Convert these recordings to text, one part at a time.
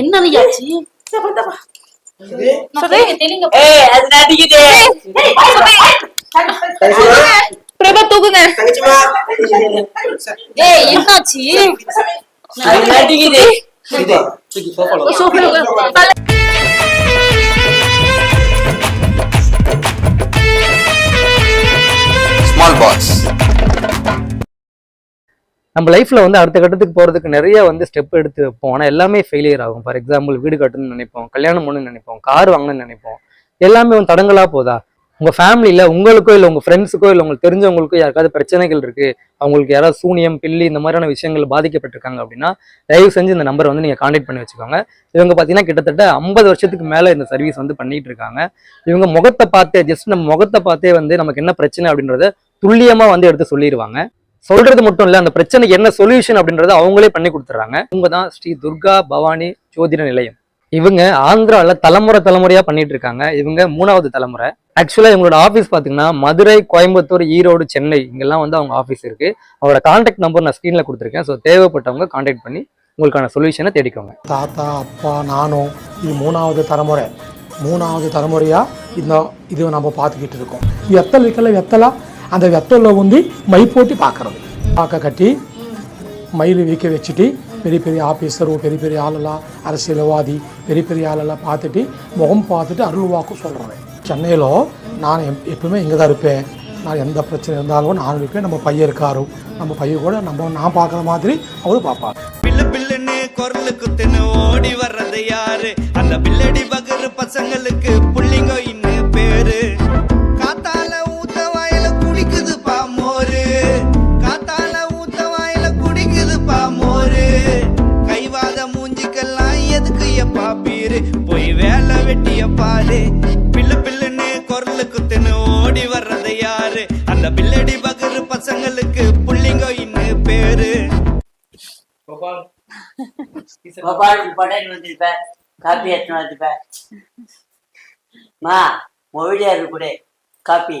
என்ன ஆச்சு அது நடிக்குது. பிரபா தூக்குங்க ஏய் என்னாச்சு நம்ம லைஃப்ல வந்து அடுத்த கட்டத்துக்கு போறதுக்கு நிறைய வந்து ஸ்டெப் எடுத்து வைப்போம் ஆனால் எல்லாமே ஃபெயிலியர் ஆகும். ஃபார் எக்ஸாம்பிள் வீடு கட்டணும்னு நினைப்போம் கல்யாணம் பண்ணணும்னு நினைப்போம் கார் வாங்கணும்னு நினைப்போம். எல்லாமே வந்து தடங்களா போதா? உங்கள் ஃபேமிலியில் உங்களுக்கோ இல்லை உங்கள் ஃப்ரெண்ட்ஸுக்கோ இல்லை உங்களுக்கு தெரிஞ்சவங்களுக்கோ யாருக்காவது பிரச்சனைகள் இருக்குது அவங்களுக்கு யாராவது சூனியம் பில்லி இந்த மாதிரியான விஷயங்கள் பாதிக்கப்பட்டிருக்காங்க அப்படின்னா தயவு செஞ்சு இந்த நம்பரை வந்து நீங்கள் காண்டாக்ட் பண்ணி வச்சுக்கோங்க. இவங்க பார்த்தீங்கன்னா கிட்டத்தட்ட ஐம்பது வருஷத்துக்கு மேலே இந்த சர்வீஸ் வந்து பண்ணிட்டு இருக்காங்க. இவங்க முகத்தை பார்த்தே ஜஸ்ட் நம்ம முகத்தை பார்த்தே வந்து நமக்கு என்ன பிரச்சனை அப்படின்றத துல்லியமாக வந்து எடுத்து சொல்லிடுவாங்க சொல்றது மட்டும் இல்லை அந்த பிரச்சனைக்கு என்ன சொல்யூஷன் அப்படின்றத அவங்களே பண்ணி கொடுத்துறாங்க இவங்க தான் ஸ்ரீ துர்கா பவானி ஜோதிட நிலையம். இவங்க ஆந்திராவில் தலைமுறை தலைமுறையாக பண்ணிட்டு இருக்காங்க. இவங்க மூணாவது தலைமுறை. ஆக்சுவலாக இவங்களோட ஆஃபீஸ் பார்த்தீங்கன்னா மதுரை கோயம்புத்தூர் ஈரோடு சென்னை இங்கெல்லாம் வந்து அவங்க ஆஃபீஸ் இருக்குது அவரோட காண்டாக்ட் நம்பர் நான் ஸ்க்ரீனில் கொடுத்துருக்கேன். ஸோ தேவைப்பட்டவங்க காண்டாக்ட் பண்ணி உங்களுக்கான சொல்யூஷனை தேடிக்கோங்க. தாத்தா அப்பா நானும் இது மூணாவது தலைமுறை. மூணாவது தலைமுறையாக இந்த இது நம்ம பார்த்துக்கிட்டு இருக்கோம். வெத்தல் வைக்கல வெத்தலா? அந்த வெத்தலில் வந்து மை போட்டி பார்க்கறது பார்க்க கட்டி மயில் வீக்க வச்சுட்டு பெரிய பெரிய ஆஃபீஸரும் பெரிய பெரிய ஆளெல்லாம் அரசியல்வாதி பெரிய பெரிய ஆளெல்லாம் பார்த்துட்டு முகம் பார்த்துட்டு அருள் வாக்கு சொல்கிறேன் சென்னையில் நான் எப்- எப்பவுமே இங்கே தான் இருப்பேன். நான் எந்த பிரச்சனை இருந்தாலும் நான் இருப்பேன். நம்ம பையன் இருக்காரு. நம்ம பையன் கூட நம்ம நான் பார்க்குற மாதிரி அவரும் பார்ப்பார். பில்லு பில்லுன்னு குரலுக்கு தின்னு ஓடி வர்றது யாரு? அந்த பில்லடி பகரு பசங்களுக்கு புள்ளிங்க கோபால் படம் வந்திருப்பேன் காப்பி எடுத்து வந்திருப்பேன் மா மொழியாரு கூட. காப்பி.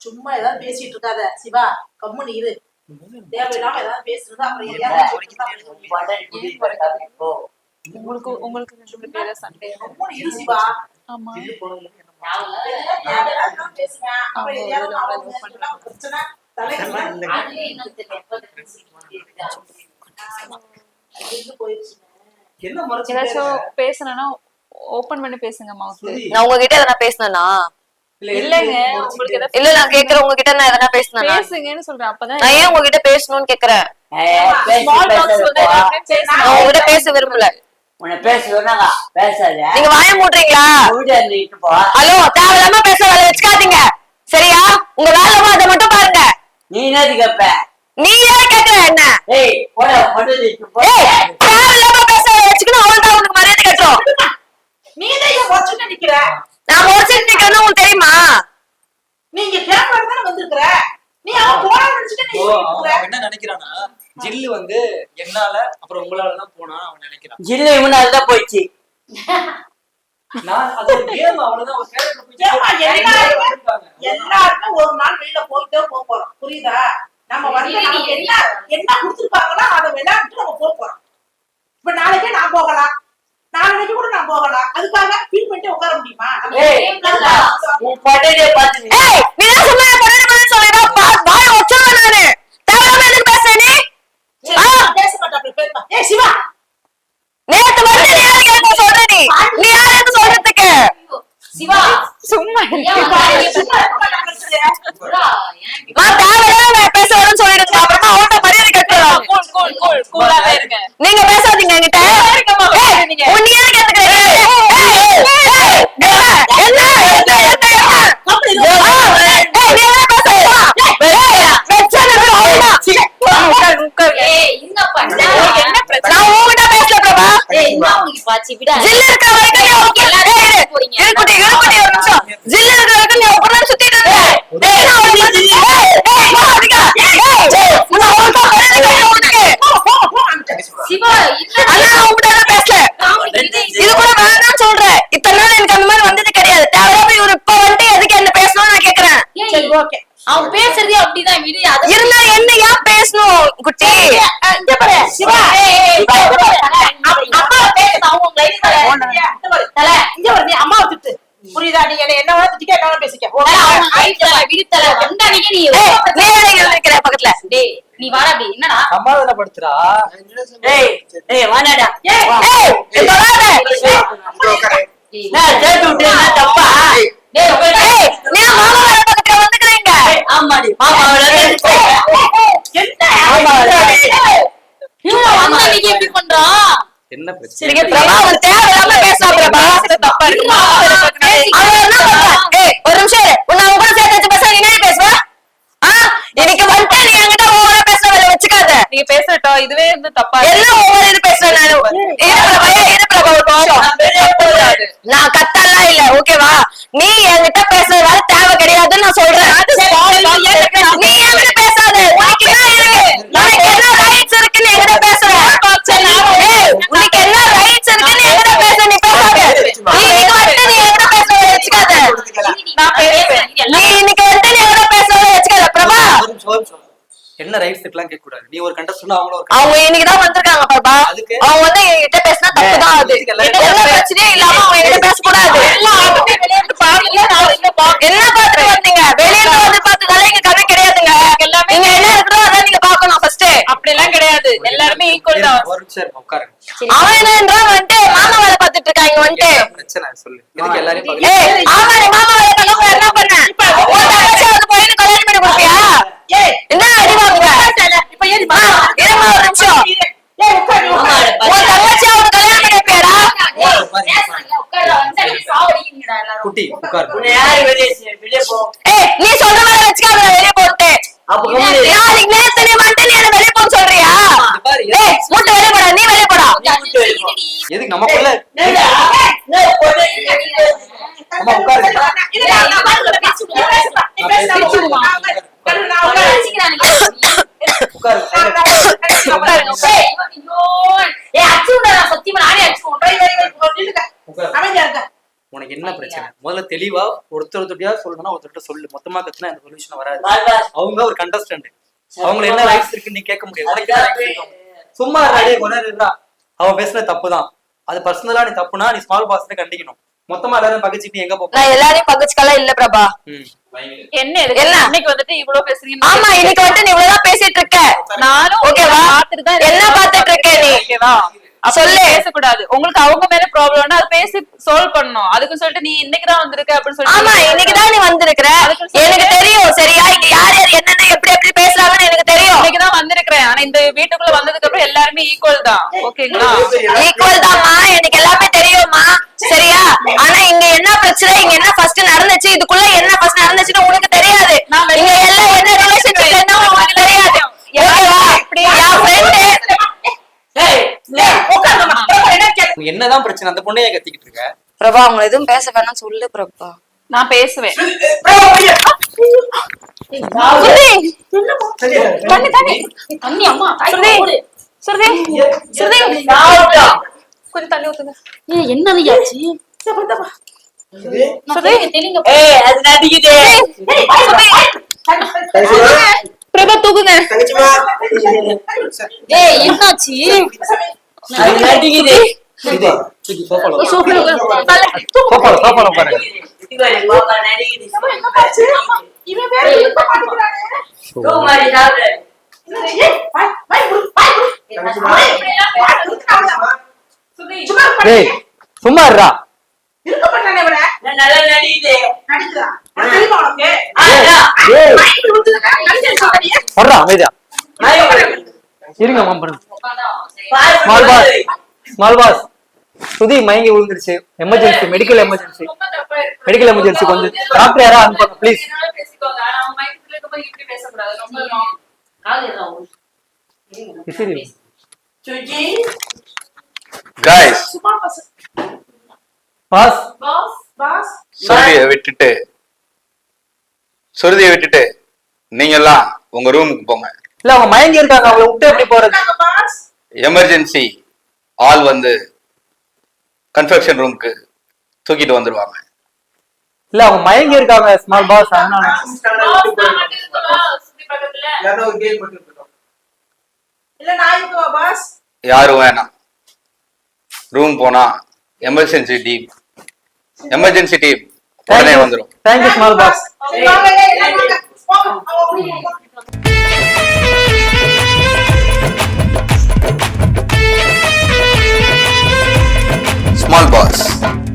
சும்மா ஏதாவது பேசிட்டு இருக்காத. சிவா கம்முன்னு இரு. தேவையில்லாம ஏதாவது பேசுறது அப்புறம் உங்களுக்கு உங்களுக்கு ரெண்டு பேரா சண்டை இரு சிவா. ஆமா. பிரச்சனை தலைக்கு ஏதாச்சும் பேசணும்னா ஓபன் பண்ணி பேசுங்க மவுத் நான் உங்ககிட்ட எதனா பேசினேனா? இல்லங்க. உங்களுக்கு இல்ல நான் கேக்குறேன். உங்ககிட்ட நான் எதனா பேசினேனா? பேசுங்கன்னு சொல்றேன். அப்பதான் நான் ஏன் உங்ககிட்ட பேசணும்னு கேக்குறேன்? நான் உங்ககிட்ட பேச விரும்பல. நீங்க வாய மூடுறீங்களா? ஹலோ தேவையில்லாம பேச வேலை வச்சுக்காதீங்க. சரியா? உங்க வேலை அதை மட்டும் பாருங்க. நீ என்னது கேப்ப? நீ ஏன் கேக்குற என்ன? ஏய் போட பேச வச்சுக்கணும் அவள் தான் உனக்கு மரியாதை கட்டுறோம் நீ தான் ஏன் வச்சுட்டு நிக்கிற. நான் நிக்கிறேன்னு தெரியுமா? நீங்க கேமரா தானே வந்திருக்கிற? நீ அவன் போன நினைச்சிட்டு நீ என்ன நினைக்கிறானா ஜில்லு வந்து என்னால அப்புறம் உங்களால தான் போனா அவன் நினைக்கிறான். ஜில்லு இவனால தான் போயிடுச்சு நான் அது ஒரு கேம் அவ்வளவுதான் ஒரு character போய் ஏம்மா, ஜெயிச்சு எல்லாருமே ஒரு நாள் வெளியில போயிட்டே போக போறோம். புரியுதா? நம்ம வந்து நமக்கு என்ன என்ன கொடுத்துருப்பாங்களோ அதை விளையாண்டு நம்ம போக போறோம். இப்ப நாளைக்கே நான் போகலாம் நாளைக்கு கூட நான் போகலாம் அதுக்காக ஃபீல் பண்ணிட்டு உட்கார முடியுமா. உன் பட்டையே பார்த்து நீ தான் சும்மா பண்ணு பண்ணு சொல்லிடா வாய வச்சிருவேன் நானு தேவையில்லாம எதுக்கு பேசுற நீ? சரி, நான் பேச மாட்டேன் அப்படி பேசுமா ஏய் சிவா. நேத்து வந்து நீ யாரு கேட்க சொல்ற நீ. நீ யாரு சொல்றதுக்கு? சிவா. சும்மா சும்மா இருக்க மாட்டேன் பிரச்சனையா? புறா, ஏன் நான் தேவையில்லாம பேச வரேன்னு சொல்லிடுங்க அப்புறமா அவன்கிட்ட மரியாதை கட்டுறான் கூல் கூல் கூல் கூலாவே இருங்க நீங்க பேசாதீங்க என்கிட்ட இருக்கமா ஏய், பேசாதீங்க. உன் நீ எதுக்கு எடுத்துக்கிற? ஏய், ஏய், ஏய், என்ன, என்ன, என்ன, என்ன, என்ன? அப்படி ஆ, ஏய், நீ என்ன பேசுற? ஏய், பிரச்சனை இல்லை, அவ்வளவுதான். உட்காரு, உட்காரு. ஏய், என்ன பண்ண? உங்களுக்கு என்ன பிரச்சனை நான் உன்கிட்ட பேசல பிரபா ஏய், என்ன உனக்கு பாச்சு? விடா. ஜில்லு இருக்கிற வரைக்கும் நீ உட்காரு. ஏய், இரு, இருக்குட்டி, இருக்குட்டி, ஒரு நிமிஷம். ஜில்லு இருக்கிற வரைக்கும் நீ உட்கார்ந்து சுத்திட்டு இருந்த. ஓகே அவன் பேசுறதே அப்படிதான் விடு அத இருந்தா என்ன ஏன் பேசணும் குட்டி இங்க பாரு சிவா ஏய், ஏய், ஏய், சிவா, இங்க பாரு, தல, அம்மா அம்மா பேசுது, அவங்க உங்க life தல. இங்க பாரு. தல, இங்க பாரு, நீ அம்மாவை திட்டு புரியுதா நீ என்ன என்ன வேணா திட்டிக்க என்ன வேணா பேசிக்க தல, அவங்க life தல, விடு தல, வந்த அன்னைக்கு நீ நீ இங்க நிக்கிற பக்கத்துல. டேய், நீ வாடா அப்படி. என்னடா? சமாதானப்படுத்துறா. ஏய் ஏய் வாடாடா. ஏய், ஏய் டேய், நான் சேர்த்து விட்டேன்னா தப்பா? டேய், ஏய் நீ மாமா வேலை பக்கத்துல வந்துக்கிறீங்க. ஆமாடி. மாமா என்ன இவன் வந்த அன்னைக்கு எப்படி பண்றான் என்ன பிரச்சனை? நீங்க பிரபா ஒரு தேவையில்லாம பேசலாம் பிரபா தப்பா இருக்கு மாமா வேலை பக்கத்துல. அவன் என்ன பண்றான்? ஏய் ஒரு நிமிஷம் இரு. உன்னை அவன் கூட சேர்த்து வச்சு பேச நீ என்ன பேசுவ ஆ இன்னைக்கு வந்துட்டு நீ என்கிட்ட ஒவ்வொரு பேசுற வேலை வச்சுக்காத நீங்க பேசட்டும் இதுவே வந்து தப்பா எல்லாம் ஒவ்வொரு இது பேசுறேன் நானு கத்தலாம் இல்ல ஓகேவா நீ என்கிட்ட பேசுறதால தேவை கிடையாதுன்னு நான் சொல்றேன் நீ என்கிட்ட பேசாத உனக்கு என்ன இருக்கு உனக்கு என்ன ரைட்ஸ் இருக்குன்னு என்கிட்ட பேசுற ஏய், உனக்கு என்ன ரைட்ஸ் இருக்குன்னு என்கிட்ட பேச நீ பேசாத நீ இன்னைக்கு வந்துட்டு நீ என்கிட்ட பேச வச்சுக்காத நான் பேசுறேன் நீ இன்னைக்கு வந்துட்டு நீ என்கிட்ட பேச வச்சுக்காத பிரபா ஒரு நிமிஷம், ஒரு நிமிஷம். என்ன ரைட்ஸ் இருக்கலாம் கேட்க கூடாது நீ ஒரு கண்டஸ்டன்ட் அவங்கள ஒரு அவங்க இன்னைக்குதான் வந்திருக்காங்க பாப்பா அதுக்கு? அவங்க வந்து என்கிட்ட பேசினா தப்பு தான் அது. எல்லா பிரச்சனையும் இல்லாம அவங்க என்கிட்ட பேசக்கூடாது. என்ன பாத்துட்டு வந்தீங்க? வெளியில வந்து பார்த்ததால இங்க கதை கிடையாதுங்க. எல்லாமே நீங்க என்ன இருக்கிறோம் அதான் நீங்க பாக்கணும் ஃபர்ஸ்ட் அப்படி எல்லாம் கிடையாது. எல்லாருமே ஈக்குவல் தான். அவன் என்னன்றான் வந்துட்டு மாமா வேலை பார்த்துட்டு இருக்காங்க வந்துட்டு. பிரச்சனை? சொல்லு. நீ மாமா வேலை என்ன பண்ண உன் தங்கச்சி வந்து பையனை கல்யாணம் பண்ணி கொடுப்பியா ஏய் என்ன அடி வாங்குங்க இப்ப ஏறி ஆ, இருமா ஒரு நிமிஷம் ஏய் உட்காரு உட்காரு உன் தங்கச்சி அவனுக்கு கல்யாணம் பண்ணி வைப்பியாடா உட்கார்றா, வந்த அன்னைக்கு சாவடிக்கிறீங்கடா எல்லாரும். குட்டி உட்காரு உன்னை யாரு வெளியே வெளியே போ ஏய் நீ சொல்ற மாதிரி வச்சுக்காத வெளியே போட்டு அப்ப கம்முனு இரு. நாளைக்கு நேத்து நீ வந்துட்டு நீ என்ன வெளியே போன்னு சொல்றியா இது பாரு, ஏய் மூட்டை வெளியே போடா நீ வெளியே போடா கொஞ்சம் adjust பண்ணிக்கடி. எதுக்கு நமக்குள்ள என்னடா? என்ன பொண்ணு? அம்மா உட்காரு இல்ல, நான் நான் பாத்துக்கிறேன். நீ பேசுப்பா. நீ பேசு, நான் உட்காரு. நான் உட்காரு. கரு, நான் அவங்க உட்காரு. அடிச்சுக்கிறானுங்க. உட்காரு நான் நான் உட்காரு. உட்காருங்க. ஏய், ஐயோ. ஏய், அடிச்சு விடுறா, நான் சத்தியமா நானே அடிச்சு விடுறேன். வை, வை, வை, வை, நில்லுங்க. உட்காரு அமைதியா இருங்க. உனக்கு என்ன பிரச்சனை? முதல்ல தெளிவா ஒருத்தர் ஒருத்தரையா சொல்லணும்னா ஒருத்தர்கிட்ட சொல்லு. மொத்தமா கத்துனா இந்த சொல்யூஷன் வராது. அவங்க ஒரு கண்டஸ்டன்ட் அவங்க என்ன ரைட்ஸ் இருக்குன்னு நீ கேட்க முடியாது? சும்மா அவன் பேசுறது தப்புதான். அது பர்சனலா நீ தப்புனா நீ ஸ்மால் பாஸ் கண்டிக்கணும். மொத்தமா எல்லாரும் பகிச்சிட்டு எங்க போக நான் எல்லாரையும் பகுச்சுக்கலாம் இல்ல பிரபா? என்ன? இன்னைக்கு வந்துட்டு இவ்வளவு பேசுறீங்க ஆமா இன்னைக்கு வந்துட்டு நீ இவ்வளவுதான் பேசிட்டு இருக்க. நானும் ஓகேவா? பார்த்துட்டு தான் என்ன பார்த்துட்டு இருக்க நீ? ஓகேவா? சொல்லு. சொல்லு பேசக்கூடாது. உங்களுக்கு அவங்க மேல ப்ராப்ளம்னா அது பேசி சால்வ் பண்ணணும். அதுக்கு சொல்லிட்டு நீ இன்னைக்கு தான் வந்திருக்க அப்படின்னு ஆமா சொல்லிட்டு இன்னைக்குதான் நீ வந்திருக்கிற. எனக்கு தெரியும் சரியா? இங்க யார் யார் என்னென்ன எப்படி எப்படி பேசுறாங்கன்னு எனக்கு தெரியும் இன்னைக்கு தான் வந்திருக்கிறேன் ஆனா இந்த வீட்டுக்குள்ள வந்ததுக்கு அப்புறம் எல்லாருமே ஈக்குவல் தான். ஓகேங்களா ஈக்குவல் தான்மா. எனக்கு எல்லாமே தெரியும்மா. சரியா? ஆனா இங்க என்ன பிரச்சனை? இங்க என்ன ஃபர்ஸ்ட் நடந்துச்சு? இதுக்குள்ள என்ன ஃபர்ஸ்ட் நடந்துச்சுன்னு உனக்கு தெரியாது. இங்க எல்லாம் என்ன ரிலேஷன்ஷிப் என்ன உனக்கு தெரியாது. என்னதான் பிரச்சனை? அந்த பொண்ணையே கத்திக்கிட்டு இருக்க. பிரபா அவங்க எதுவும் பேச வேணாம் சொல்லு பிரபா. நான் பேசுவேன் தண்ணி தண்ணி தண்ணி அம்மா சுருதி. சுருதி சுருதி. கொஞ்சம் தண்ணி ஊத்துங்க ஏய், என்னது தண்ணி. பிரபா தூக்குங்க ஏய் என்னாச்சு நடிக்குது. சோஃபால சோஃபால பாருங்க சும்மா இருடா இருக்க. நான் நல்லா. நடிக்குதா? தெரியுமா உனக்கு? ஏய் அமைதியா. இருங்க பாரு, ஸ்மால் பாஸ் பாரு. ஸ்மால் பாஸ் சுதி மயங்கி விழுந்துருச்சு. Emergency medical emergency medical emergency கொஞ்சம் டாக்டர் யாரா அனுப்புங்க ப்ளீஸ். Pass pass. சுருதியை விட்டுட்டு சுருதியை விட்டுட்டு நீங்க எல்லாம் உங்க ரூமுக்கு போங்க. இல்ல அவங்க மயங்கி இருக்காங்க. அவங்கள விட்டு எப்படி போறது. எமர்ஜென்சி ஆள் வந்து கன்ஃபெக்ஷன் ரூமுக்கு தூக்கிட்டு வந்துருவாங்க. இல்ல அவங்க மயங்கி இருக்காங்க ஸ்மால் பாஸ் யாரும் வேணாம். ரூம் போனா எமர்ஜென்சி டீம் எமர்ஜென்சி டீம் உடனே வந்துரும். தேங்க்யூ ஸ்மால் பாஸ் வாங்க, ஏய், small boss.